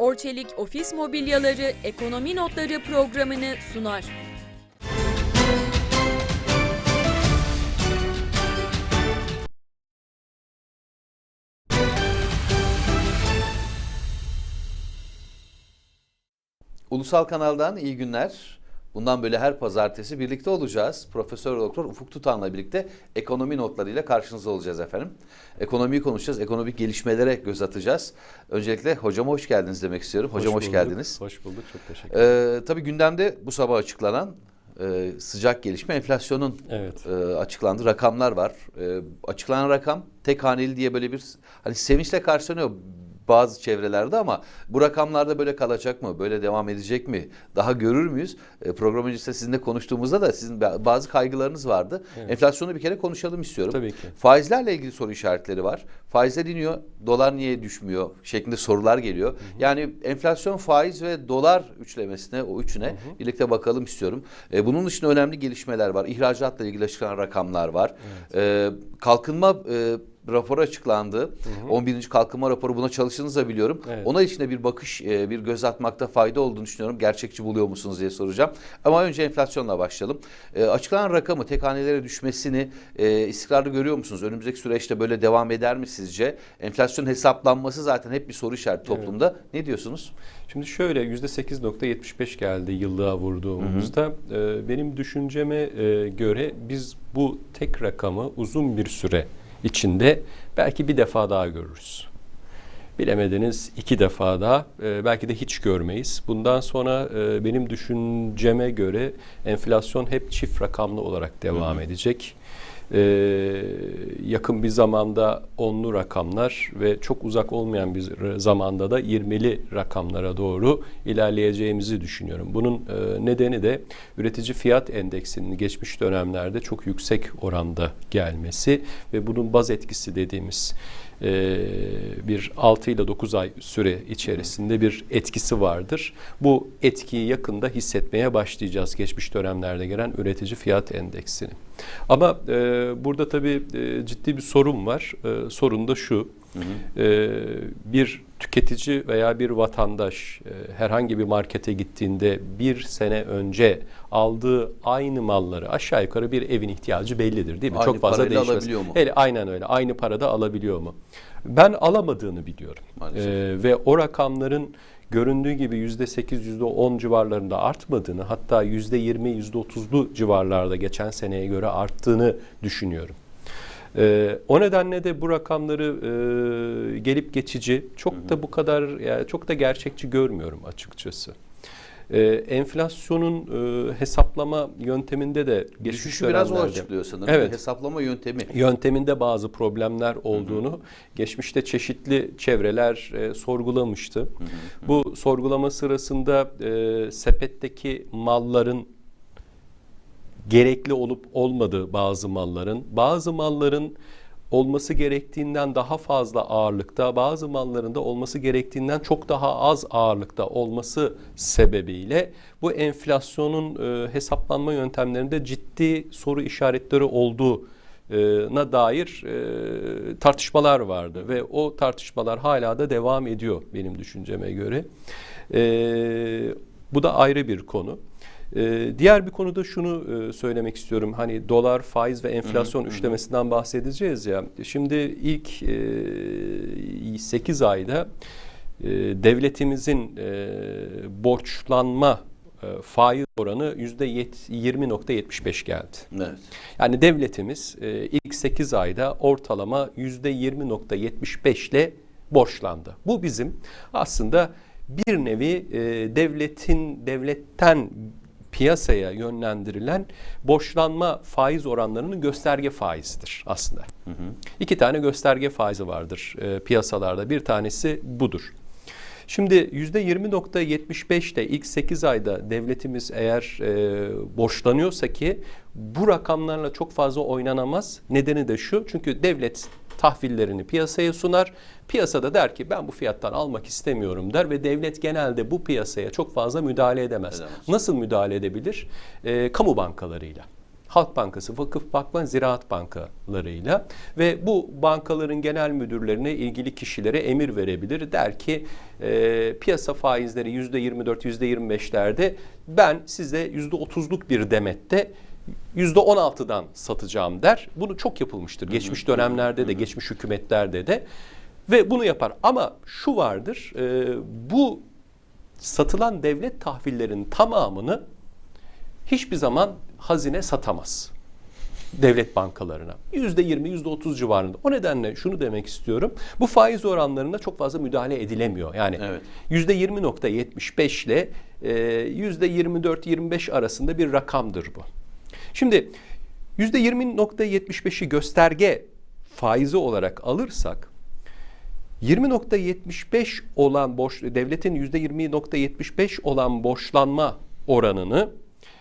Orçelik Ofis Mobilyaları Ekonomi Notları programını sunar. Ulusal Kanal'dan iyi günler. Bundan böyle her pazartesi birlikte olacağız. Profesör Doktor Ufuk Tutan'la birlikte ekonomi notlarıyla karşınızda olacağız efendim. Ekonomiyi konuşacağız, ekonomik gelişmelere göz atacağız. Öncelikle hocama hoş geldiniz demek istiyorum. Hocam hoş, bulduk, geldiniz. Hoş bulduk. Çok teşekkür ederim. Ee, tabii gündemde bu sabah açıklanan e, sıcak gelişme enflasyonun Evet. e, açıklandığı rakamlar var. E, açıklanan rakam tek haneli diye böyle bir hani sevinçle karşılanıyor bazı çevrelerde ama bu rakamlarda böyle kalacak mı? Böyle devam edecek mi? Daha görür müyüz? E, program öncesinde sizinle konuştuğumuzda da sizin ba- bazı kaygılarınız vardı. Evet. Enflasyonu bir kere konuşalım istiyorum. Tabii ki. Faizlerle ilgili soru işaretleri var. Faizler iniyor, dolar niye düşmüyor şeklinde sorular geliyor. Yani enflasyon, faiz ve dolar üçlemesine, o üçüne birlikte bakalım istiyorum. E, bunun dışında önemli gelişmeler var. İhracatla ilgili açıklanan rakamlar var. E, kalkınma e, raporu açıklandı. 11. kalkınma raporu buna çalıştığınızı da biliyorum. Evet. Ona içinde bir bakış, e, bir göz atmakta fayda olduğunu düşünüyorum. Gerçekçi buluyor musunuz diye soracağım. Ama önce enflasyonla başlayalım. E, açıklanan rakamı tek hanelere düşmesini e, istikrarlı görüyor musunuz? Önümüzdeki süreçte böyle devam eder mi sizce? Enflasyon hesaplanması zaten hep bir soru işareti toplumda. Ne diyorsunuz? Şimdi şöyle %8.75 geldi yıllığa vurduğumuzda. Ee, benim düşünceme e, göre biz bu tek rakamı uzun bir süre içinde belki bir defa daha görürüz. Bilemediniz iki defa daha e, belki de hiç görmeyiz. Bundan sonra e, benim düşünceme göre enflasyon hep çift rakamlı olarak devam edecek. E, yakın bir zamanda onlu rakamlar ve çok uzak olmayan bir zamanda da 20'li rakamlara doğru ilerleyeceğimizi düşünüyorum. Bunun e, nedeni de üretici fiyat endeksinin geçmiş dönemlerde çok yüksek oranda gelmesi ve bunun baz etkisi dediğimiz e, bir 6 ile 9 ay süre içerisinde bir etkisi vardır. Bu etkiyi yakında hissetmeye başlayacağız geçmiş dönemlerde gelen üretici fiyat endeksini. Ama e, burada tabii e, ciddi bir sorun var. E, sorun da şu. E, bir tüketici veya bir vatandaş e, herhangi bir markete gittiğinde bir sene önce aldığı aynı malları aşağı yukarı bir evin ihtiyacı bellidir değil mi? Aynı Çok fazla değişmez. mu? Hele aynen öyle. Aynı parada alabiliyor mu? Ben alamadığını biliyorum. Maalesef. Ee, ve o rakamların göründüğü gibi %8, %10 civarlarında artmadığını hatta %20, %30'lu civarlarda geçen seneye göre arttığını düşünüyorum. Ee, o nedenle de bu rakamları e, gelip geçici çok da bu kadar yani çok da gerçekçi görmüyorum açıkçası. Ee, enflasyonun e, hesaplama yönteminde de geçmiş Düşüşü biraz o dönemlerde- açıklıyor sanırım. Evet. Hesaplama yöntemi. yönteminde bazı problemler olduğunu geçmişte çeşitli çevreler e, sorgulamıştı. Bu sorgulama sırasında e, sepetteki malların gerekli olup olmadığı bazı malların, bazı malların olması gerektiğinden daha fazla ağırlıkta, bazı malların da olması gerektiğinden çok daha az ağırlıkta olması sebebiyle bu enflasyonun e, hesaplanma yöntemlerinde ciddi soru işaretleri olduğu na dair e, tartışmalar vardı ve o tartışmalar hala da devam ediyor benim düşünceme göre. E, bu da ayrı bir konu. E, diğer bir konuda şunu e, söylemek istiyorum. Hani dolar, faiz ve enflasyon üçlemesinden bahsedeceğiz ya. Şimdi ilk e, 8 ayda e, devletimizin e, borçlanma e, faiz oranı %20.75 geldi. Evet. Yani devletimiz e, ilk 8 ayda ortalama %20.75 ile borçlandı. Bu bizim aslında bir nevi e, devletin devletten piyasaya yönlendirilen borçlanma faiz oranlarının gösterge faizidir aslında. İki tane gösterge faizi vardır e, piyasalarda. Bir tanesi budur. Şimdi %20.75'te ilk 8 ayda devletimiz eğer e, borçlanıyorsa ki bu rakamlarla çok fazla oynanamaz. Nedeni de şu çünkü devlet tahvillerini piyasaya sunar. Piyasada der ki ben bu fiyattan almak istemiyorum der ve devlet genelde bu piyasaya çok fazla müdahale edemez. Edemez. Nasıl müdahale edebilir? E, kamu bankalarıyla. Halk Bankası, Vakıf Bank ve Ziraat Bankalarıyla ve bu bankaların genel müdürlerine ilgili kişilere emir verebilir. Der ki e, piyasa faizleri %24, %25'lerde ben size %30'luk bir demette %16'dan satacağım der. Bunu çok yapılmıştır. Geçmiş dönemlerde de, geçmiş hükümetlerde de ve bunu yapar. Ama şu vardır, e, bu satılan devlet tahvillerinin tamamını hiçbir zaman hazine satamaz devlet bankalarına. Yüzde yirmi, yüzde otuz civarında. O nedenle şunu demek istiyorum. Bu faiz oranlarına çok fazla müdahale edilemiyor. Yani yüzde yirmi nokta yetmiş beş ile e, yüzde yirmi dört, yirmi beş arasında bir rakamdır bu. Şimdi yüzde yirmi nokta yetmiş beşi gösterge faizi olarak alırsak 20.75 olan borç devletin %20.75 olan borçlanma oranını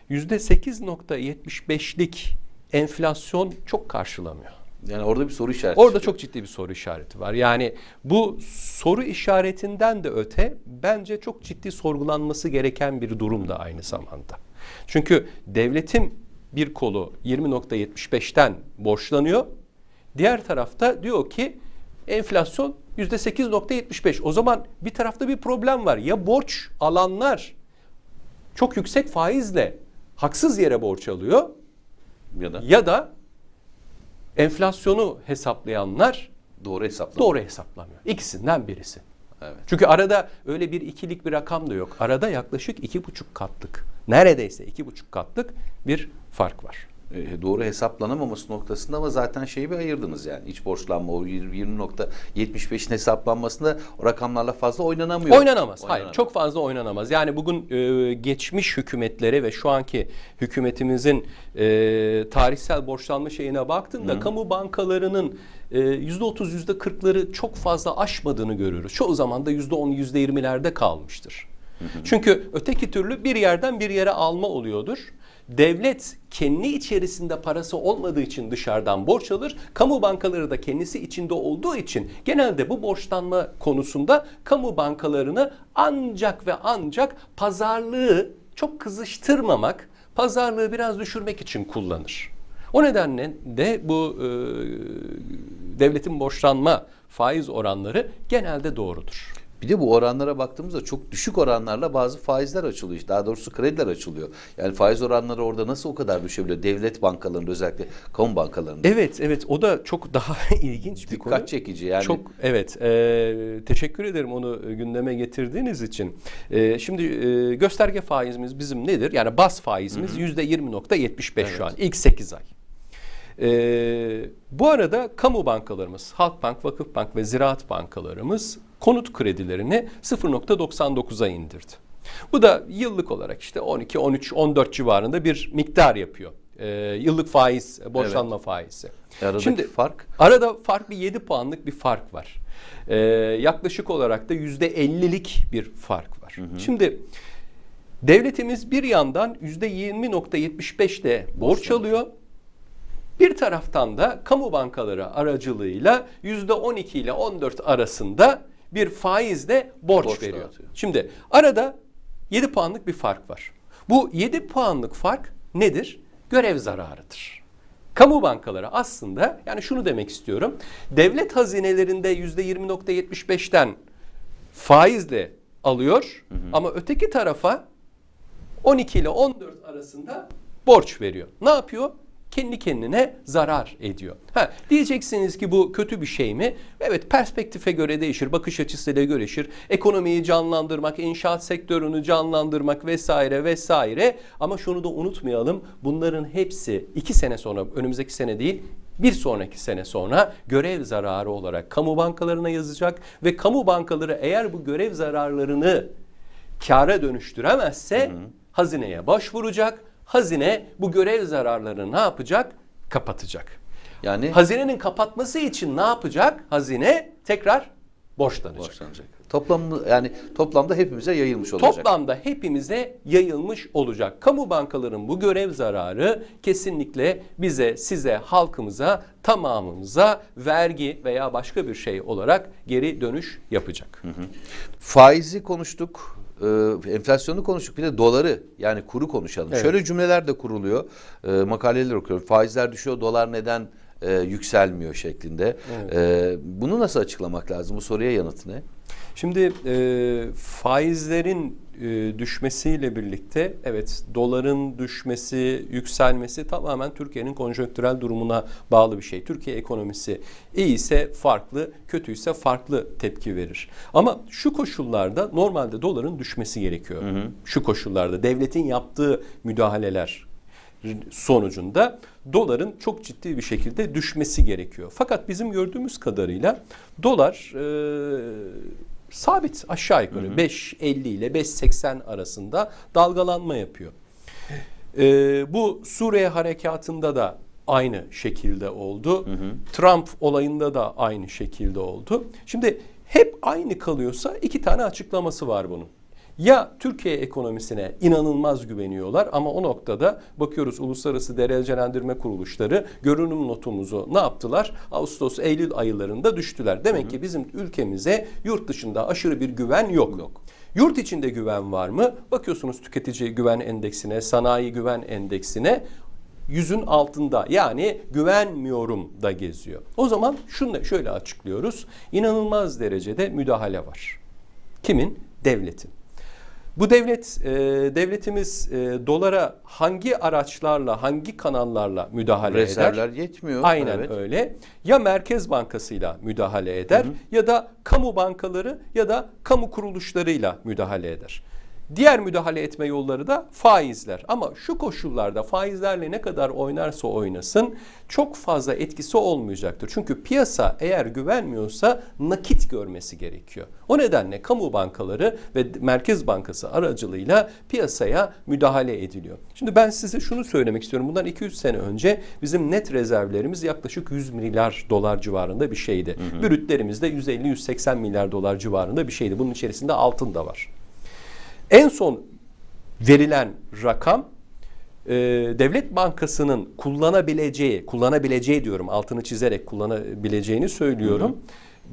%8.75'lik enflasyon çok karşılamıyor. Yani orada bir soru işareti. Orada çok ciddi bir soru işareti var. Yani bu soru işaretinden de öte bence çok ciddi sorgulanması gereken bir durum da aynı zamanda. Çünkü devletin bir kolu 20.75'ten borçlanıyor. Diğer tarafta diyor ki enflasyon %8.75. O zaman bir tarafta bir problem var. Ya borç alanlar çok yüksek faizle haksız yere borç alıyor ya da ya da enflasyonu hesaplayanlar doğru hesaplama. doğru hesaplamıyor. İkisinden birisi. Evet. Çünkü arada öyle bir ikilik bir rakam da yok. Arada yaklaşık iki buçuk katlık, neredeyse iki buçuk katlık bir fark var. E, doğru hesaplanamaması noktasında ama zaten şeyi bir ayırdınız yani iç borçlanma o 20.75'in hesaplanmasında o rakamlarla fazla oynanamıyor. Oynanamaz. Hayır, Oynanamıyor. çok fazla oynanamaz. Yani bugün e, geçmiş hükümetlere ve şu anki hükümetimizin e, tarihsel borçlanma şeyine baktığında kamu bankalarının e, %30, %40'ları çok fazla aşmadığını görüyoruz. Çoğu zaman da %10, %20'lerde kalmıştır. Çünkü öteki türlü bir yerden bir yere alma oluyordur. Devlet kendi içerisinde parası olmadığı için dışarıdan borç alır. Kamu bankaları da kendisi içinde olduğu için genelde bu borçlanma konusunda kamu bankalarını ancak ve ancak pazarlığı çok kızıştırmamak, pazarlığı biraz düşürmek için kullanır. O nedenle de bu e, devletin borçlanma faiz oranları genelde doğrudur. Bir de bu oranlara baktığımızda çok düşük oranlarla bazı faizler açılıyor. Daha doğrusu krediler açılıyor. Yani faiz oranları orada nasıl o kadar düşebiliyor? Devlet bankalarında özellikle kamu bankalarında. Evet, evet o da çok daha ilginç bir konu. Dikkat çekici yani. Çok evet. e, teşekkür ederim onu gündeme getirdiğiniz için. E, şimdi e, gösterge faizimiz bizim nedir? Yani bas faizimiz yüzde 20.75 şu an ilk 8 ay. E, bu arada kamu bankalarımız, Halkbank, Vakıfbank ve Ziraat bankalarımız konut kredilerini 0.99'a indirdi. Bu da yıllık olarak işte 12, 13, 14 civarında bir miktar yapıyor. E, yıllık faiz, borçlanma faizi. Aradaki fark? Arada fark bir 7 puanlık bir fark var. Ee, yaklaşık olarak da %50'lik bir fark var. Şimdi devletimiz bir yandan %20.75'te borç alıyor. Bir taraftan da kamu bankaları aracılığıyla %12 ile 14 arasında bir faizle borç, Borç veriyor. dağıtıyor. Şimdi arada 7 puanlık bir fark var. Bu 7 puanlık fark nedir? Görev zararıdır. Kamu bankaları aslında yani şunu demek istiyorum. Devlet hazinelerinde %20.75'ten faizle alıyor ama öteki tarafa 12 ile 14 arasında borç veriyor. Ne yapıyor? Kendi kendine zarar ediyor. Ha, diyeceksiniz ki bu kötü bir şey mi? Evet perspektife göre değişir, bakış açısıyla göre değişir. Ekonomiyi canlandırmak, inşaat sektörünü canlandırmak vesaire vesaire. Ama şunu da unutmayalım. Bunların hepsi iki sene sonra, önümüzdeki sene değil, bir sonraki sene sonra görev zararı olarak kamu bankalarına yazacak ve kamu bankaları eğer bu görev zararlarını kâra dönüştüremezse hazineye başvuracak. Hazine bu görev zararlarını ne yapacak? Kapatacak. Yani Hazinenin kapatması için ne yapacak? Hazine tekrar borçlanacak. borçlanacak. Toplam yani toplamda hepimize yayılmış olacak. Toplamda hepimize yayılmış olacak. Kamu bankaların bu görev zararı kesinlikle bize, size, halkımıza, tamamımıza vergi veya başka bir şey olarak geri dönüş yapacak. Faizi konuştuk. E, enflasyonu konuştuk bir de doları yani kuru konuşalım. Evet. Şöyle cümleler de kuruluyor. E, makaleler okuyorum. Faizler düşüyor, dolar neden e, yükselmiyor şeklinde. E, bunu nasıl açıklamak lazım? Bu soruya yanıt ne? Şimdi e, faizlerin e, düşmesiyle birlikte evet doların düşmesi, yükselmesi tamamen Türkiye'nin konjonktürel durumuna bağlı bir şey. Türkiye ekonomisi iyiyse farklı, kötüyse farklı tepki verir. Ama şu koşullarda normalde doların düşmesi gerekiyor. Şu koşullarda devletin yaptığı müdahaleler sonucunda doların çok ciddi bir şekilde düşmesi gerekiyor. Fakat bizim gördüğümüz kadarıyla dolar e, sabit aşağı yukarı 5.50 ile 5.80 arasında dalgalanma yapıyor. E, bu Suriye harekatında da aynı şekilde oldu. Trump olayında da aynı şekilde oldu. Şimdi hep aynı kalıyorsa iki tane açıklaması var bunun. Ya Türkiye ekonomisine inanılmaz güveniyorlar ama o noktada bakıyoruz uluslararası derecelendirme kuruluşları görünüm notumuzu ne yaptılar? Ağustos, Eylül aylarında düştüler. Demek ki bizim ülkemize yurt dışında aşırı bir güven yok. Yok. Yurt içinde güven var mı? Bakıyorsunuz tüketici güven endeksine, sanayi güven endeksine yüzün altında yani güvenmiyorum da geziyor. O zaman şunu şöyle açıklıyoruz. İnanılmaz derecede müdahale var. Kimin? Devletin. Bu devlet, e, devletimiz e, dolara hangi araçlarla, hangi kanallarla müdahale eder? Rezervler yetmiyor. Aynen Evet. öyle. Ya Merkez Bankası'yla müdahale eder ya da kamu bankaları ya da kamu kuruluşlarıyla müdahale eder. Diğer müdahale etme yolları da faizler. Ama şu koşullarda faizlerle ne kadar oynarsa oynasın çok fazla etkisi olmayacaktır. Çünkü piyasa eğer güvenmiyorsa nakit görmesi gerekiyor. O nedenle kamu bankaları ve Merkez Bankası aracılığıyla piyasaya müdahale ediliyor. Şimdi ben size şunu söylemek istiyorum. Bundan 200 sene önce bizim net rezervlerimiz yaklaşık 100 milyar dolar civarında bir şeydi. Brütlerimiz de 150-180 milyar dolar civarında bir şeydi. Bunun içerisinde altın da var. En son verilen rakam e, Devlet Bankası'nın kullanabileceği, kullanabileceği diyorum altını çizerek kullanabileceğini söylüyorum.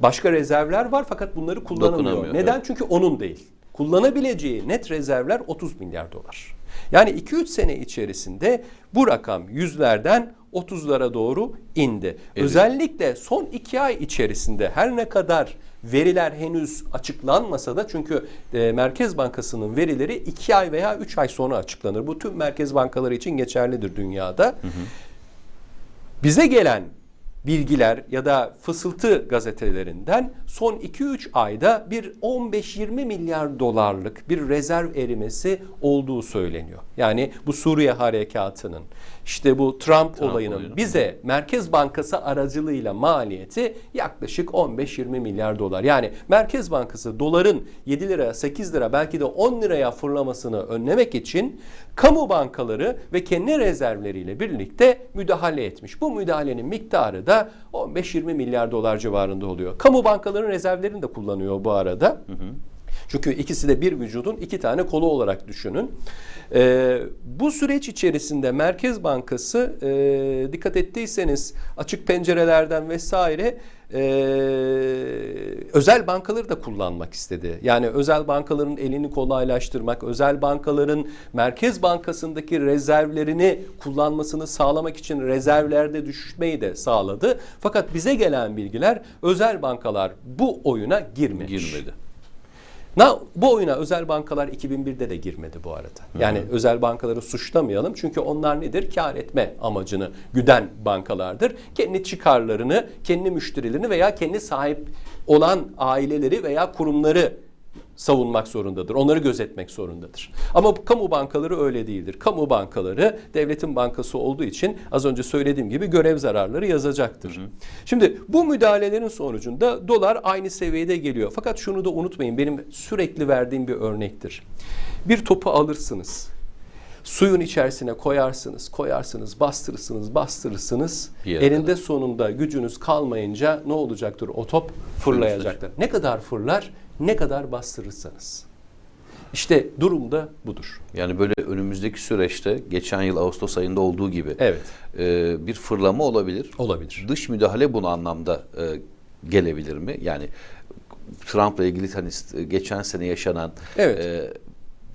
Başka rezervler var fakat bunları kullanamıyor. Neden? evet. Çünkü onun değil. Kullanabileceği net rezervler 30 milyar dolar. Yani 2-3 sene içerisinde bu rakam yüzlerden 30'lara doğru indi. Özellikle son 2 ay içerisinde her ne kadar veriler henüz açıklanmasa da çünkü e, Merkez Bankası'nın verileri 2 ay veya 3 ay sonra açıklanır. Bu tüm merkez bankaları için geçerlidir dünyada. Bize gelen bilgiler ya da fısıltı gazetelerinden son 2-3 ayda bir 15-20 milyar dolarlık bir rezerv erimesi olduğu söyleniyor. Yani bu Suriye harekatının işte bu Trump, olayının olayının. bize Merkez Bankası aracılığıyla maliyeti yaklaşık 15-20 milyar dolar. Yani Merkez Bankası doların 7 lira, 8 lira belki de 10 liraya fırlamasını önlemek için kamu bankaları ve kendi rezervleriyle birlikte müdahale etmiş. Bu müdahalenin miktarı da 15-20 milyar dolar civarında oluyor. Kamu bankaların rezervlerini de kullanıyor bu arada. Çünkü ikisi de bir vücudun iki tane kolu olarak düşünün. Ee, bu süreç içerisinde Merkez Bankası e, dikkat ettiyseniz açık pencerelerden vesaire e, özel bankaları da kullanmak istedi. Yani özel bankaların elini kolaylaştırmak, özel bankaların Merkez Bankası'ndaki rezervlerini kullanmasını sağlamak için rezervlerde düşmeyi de sağladı. Fakat bize gelen bilgiler özel bankalar bu oyuna girmemiş. Girmedi. Na, bu oyuna özel bankalar 2001'de de girmedi bu arada. Yani özel bankaları suçlamayalım çünkü onlar nedir? Kar etme amacını güden bankalardır. Kendi çıkarlarını, kendi müşterilerini veya kendi sahip olan aileleri veya kurumları savunmak zorundadır. Onları gözetmek zorundadır. Ama kamu bankaları öyle değildir. Kamu bankaları devletin bankası olduğu için az önce söylediğim gibi görev zararları yazacaktır. Şimdi bu müdahalelerin sonucunda dolar aynı seviyede geliyor. Fakat şunu da unutmayın benim sürekli verdiğim bir örnektir. Bir topu alırsınız. Suyun içerisine koyarsınız, koyarsınız, bastırırsınız, bastırırsınız. Elinde sonunda gücünüz kalmayınca ne olacaktır? O top fırlayacaktır. Ne kadar fırlar? Ne kadar bastırırsanız. İşte durum da budur. Yani böyle önümüzdeki süreçte geçen yıl Ağustos ayında olduğu gibi Evet. e, bir fırlama olabilir. Olabilir. Dış müdahale bunu anlamda e, gelebilir mi? Yani Trump'la ilgili hani geçen sene yaşanan Evet. e,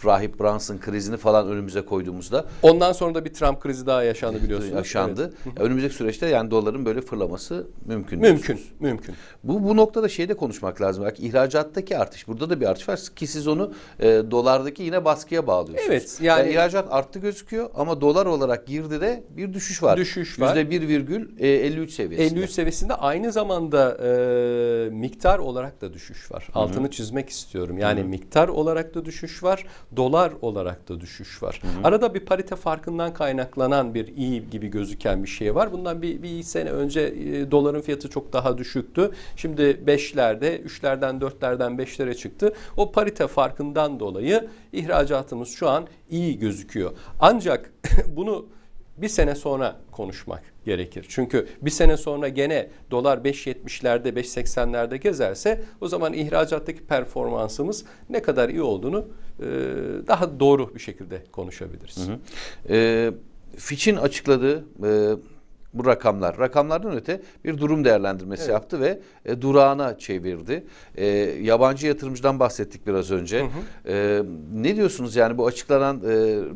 Rahip Brunson krizini falan önümüze koyduğumuzda Ondan sonra da bir Trump krizi daha yaşandı biliyorsunuz. yaşandı. Önümüzdeki süreçte yani doların böyle fırlaması mümkün. Evet. Mümkün, diyorsunuz. mümkün. Bu bu noktada şeyde konuşmak lazım. Belki ihracattaki artış. Burada da bir artış var ki siz onu e, dolardaki yine baskıya bağlıyorsunuz. Evet, yani- ihracat arttı gözüküyor ama dolar olarak girdide bir düşüş var. Düşüş var. %1,53 seviyesinde. 53 seviyesinde aynı zamanda e, miktar olarak da düşüş var. Altını çizmek istiyorum. Yani miktar olarak da düşüş var, dolar olarak da düşüş var. Arada bir parite farkından kaynaklanan bir iyi gibi gözüken bir şey var. Bundan bir, bir sene önce e, doların fiyatı çok daha düşüktü. Şimdi 5'lerde, 3'lerden, 4'lerden 5'lere çıktı. O parite farkından dolayı ihracatımız şu an iyi gözüküyor. Ancak bunu bir sene sonra konuşmak gerekir. Çünkü bir sene sonra gene dolar 5.70'lerde 5.80'lerde gezerse o zaman ihracattaki performansımız ne kadar iyi olduğunu e, daha doğru bir şekilde konuşabiliriz. E, Fitch'in açıkladığı e, bu rakamlar, rakamlardan öte bir durum değerlendirmesi Evet. yaptı ve e, durağına çevirdi. E, yabancı yatırımcıdan bahsettik biraz önce. E, ne diyorsunuz yani bu açıklanan e,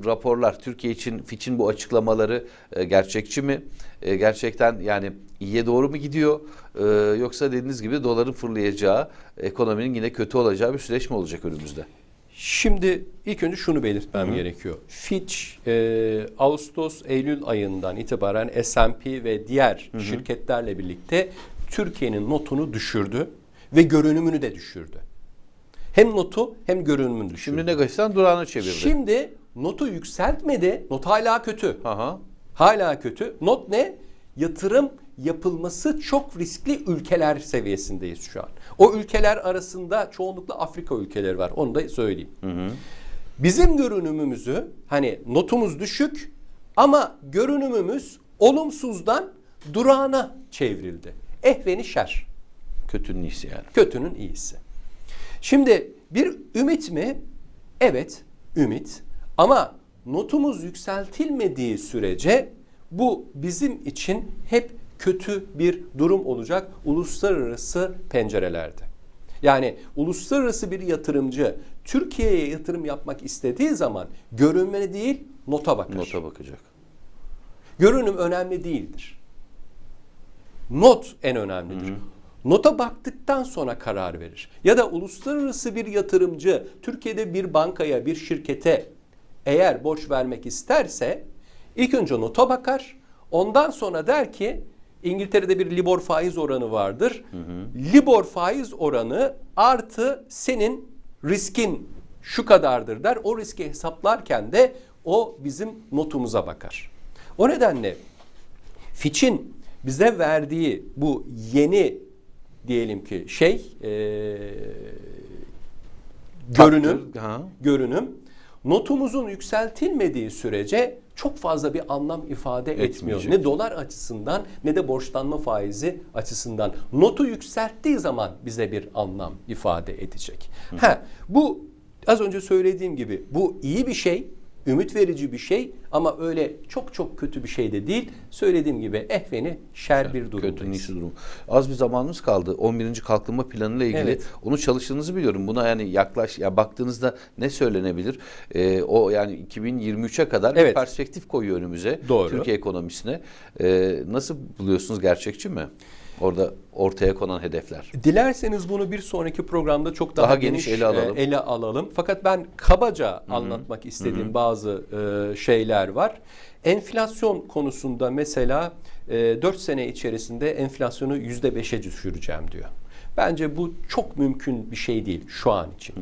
raporlar Türkiye için Fitch'in bu açıklamaları e, gerçekçi mi? E, gerçekten yani iyiye doğru mu gidiyor? E, yoksa dediğiniz gibi doların fırlayacağı, ekonominin yine kötü olacağı bir süreç mi olacak önümüzde? Şimdi ilk önce şunu belirtmem gerekiyor. Fitch e, Ağustos Eylül ayından itibaren S&P ve diğer şirketlerle birlikte Türkiye'nin notunu düşürdü ve görünümünü de düşürdü. Hem notu hem görünümünü düşürdü. Şimdi negatiften durağına çevirdi. Şimdi notu yükseltmedi. Not hala kötü. Aha. Hala kötü. Not ne? Yatırım yapılması çok riskli ülkeler seviyesindeyiz şu an. O ülkeler arasında çoğunlukla Afrika ülkeleri var. Onu da söyleyeyim. Bizim görünümümüzü hani notumuz düşük ama görünümümüz olumsuzdan durağına çevrildi. Ehveni şer. Kötünün iyisi yani. Kötünün iyisi. Şimdi bir ümit mi? Evet, ümit. Ama notumuz yükseltilmediği sürece bu bizim için hep kötü bir durum olacak uluslararası pencerelerde. Yani uluslararası bir yatırımcı Türkiye'ye yatırım yapmak istediği zaman görünme değil nota bakar. Nota bakacak. Görünüm önemli değildir. Not en önemlidir. Nota baktıktan sonra karar verir. Ya da uluslararası bir yatırımcı Türkiye'de bir bankaya, bir şirkete eğer borç vermek isterse ilk önce nota bakar. Ondan sonra der ki İngiltere'de bir Libor faiz oranı vardır. Libor faiz oranı artı senin riskin şu kadardır der. O riski hesaplarken de o bizim notumuza bakar. O nedenle Fitch'in bize verdiği bu yeni diyelim ki şey eee, görünüm Takdir, ha. görünüm notumuzun yükseltilmediği sürece çok fazla bir anlam ifade etmiyor. Etmeyecek. Ne dolar açısından ne de borçlanma faizi açısından. Notu yükselttiği zaman bize bir anlam ifade edecek. Ha, bu az önce söylediğim gibi bu iyi bir şey, ümit verici bir şey ama öyle çok çok kötü bir şey de değil. Söylediğim gibi ehveni şer bir Kötünün durumdayız. iyisi durum. Az bir zamanımız kaldı. 11. kalkınma planıyla ilgili. Evet. Onu çalıştığınızı biliyorum. Buna yani yaklaş ya baktığınızda ne söylenebilir? Ee, o yani 2023'e kadar bir Evet. perspektif koyuyor önümüze. Doğru. Türkiye ekonomisine. Ee, nasıl buluyorsunuz? Gerçekçi mi? Orada ortaya konan hedefler. Dilerseniz bunu bir sonraki programda çok daha, Daha geniş ele alalım. e, ele alalım. Fakat ben kabaca anlatmak istediğim bazı e, şeyler var. Enflasyon konusunda mesela e, 4 sene içerisinde enflasyonu %5'e düşüreceğim diyor. Bence bu çok mümkün bir şey değil şu an için.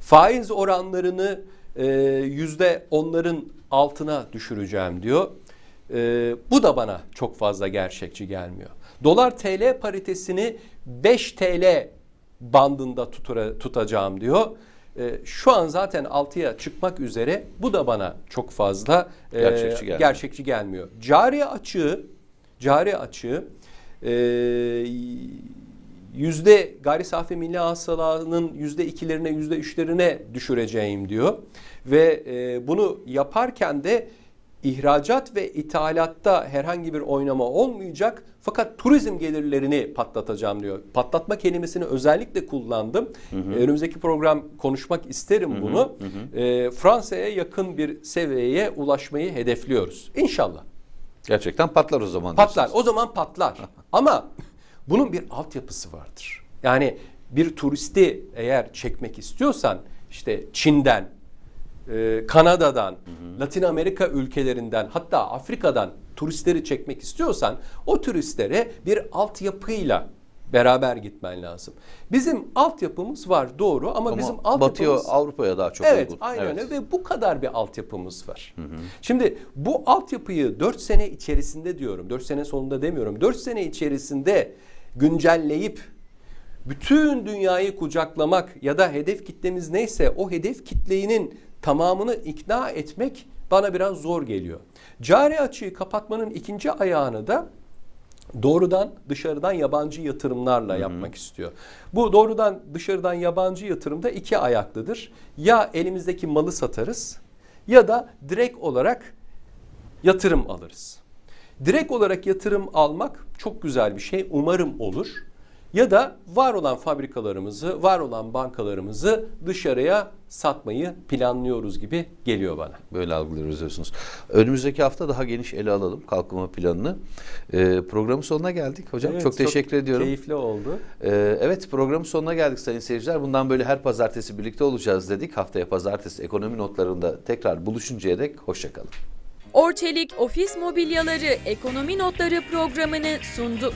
Faiz oranlarını e, yüzde onların altına düşüreceğim diyor. E, bu da bana çok fazla gerçekçi gelmiyor. Dolar TL paritesini 5 TL bandında tutura, tutacağım diyor. E, şu an zaten 6'ya çıkmak üzere. Bu da bana çok fazla e, Gerçekçi gelmiyor. gerçekçi gelmiyor. Cari açığı cari açığı e, yüzde gayri safi milli hasılanın yüzde ikilerine yüzde üçlerine düşüreceğim diyor ve e, bunu yaparken de ihracat ve ithalatta herhangi bir oynama olmayacak fakat turizm gelirlerini patlatacağım diyor. Patlatma kelimesini özellikle kullandım. Ee, Önümüzdeki program konuşmak isterim bunu. Ee, Fransa'ya yakın bir seviyeye ulaşmayı hedefliyoruz. İnşallah. Gerçekten patlar o zaman. Patlar. diyorsunuz. O zaman patlar. Ama bunun bir altyapısı vardır. Yani bir turisti eğer çekmek istiyorsan işte Çin'den, e, Kanada'dan, Latin Amerika ülkelerinden hatta Afrika'dan turistleri çekmek istiyorsan o turistlere bir altyapıyla beraber gitmen lazım. Bizim altyapımız var doğru ama, Ama bizim altyapımız Avrupa'ya daha çok Evet, uygun. aynen Evet. öyle ve bu kadar bir altyapımız var. Şimdi bu altyapıyı 4 sene içerisinde diyorum, 4 sene sonunda demiyorum, 4 sene içerisinde güncelleyip bütün dünyayı kucaklamak ya da hedef kitlemiz neyse o hedef kitlenin tamamını ikna etmek bana biraz zor geliyor. Cari açığı kapatmanın ikinci ayağını da doğrudan dışarıdan yabancı yatırımlarla yapmak istiyor. Bu doğrudan dışarıdan yabancı yatırımda iki ayaklıdır. Ya elimizdeki malı satarız ya da direkt olarak yatırım alırız. Direkt olarak yatırım almak çok güzel bir şey. Umarım olur. Ya da var olan fabrikalarımızı, var olan bankalarımızı dışarıya satmayı planlıyoruz gibi geliyor bana. Böyle algılıyoruz diyorsunuz. Önümüzdeki hafta daha geniş ele alalım kalkınma planını. Ee, programın sonuna geldik hocam. Evet, çok teşekkür ediyorum. Keyifli oldu. Ee, evet programın sonuna geldik sayın seyirciler. Bundan böyle her pazartesi birlikte olacağız dedik. Haftaya pazartesi ekonomi notlarında tekrar buluşuncaya dek hoşçakalın. Orçelik Ofis Mobilyaları Ekonomi Notları programını sundu.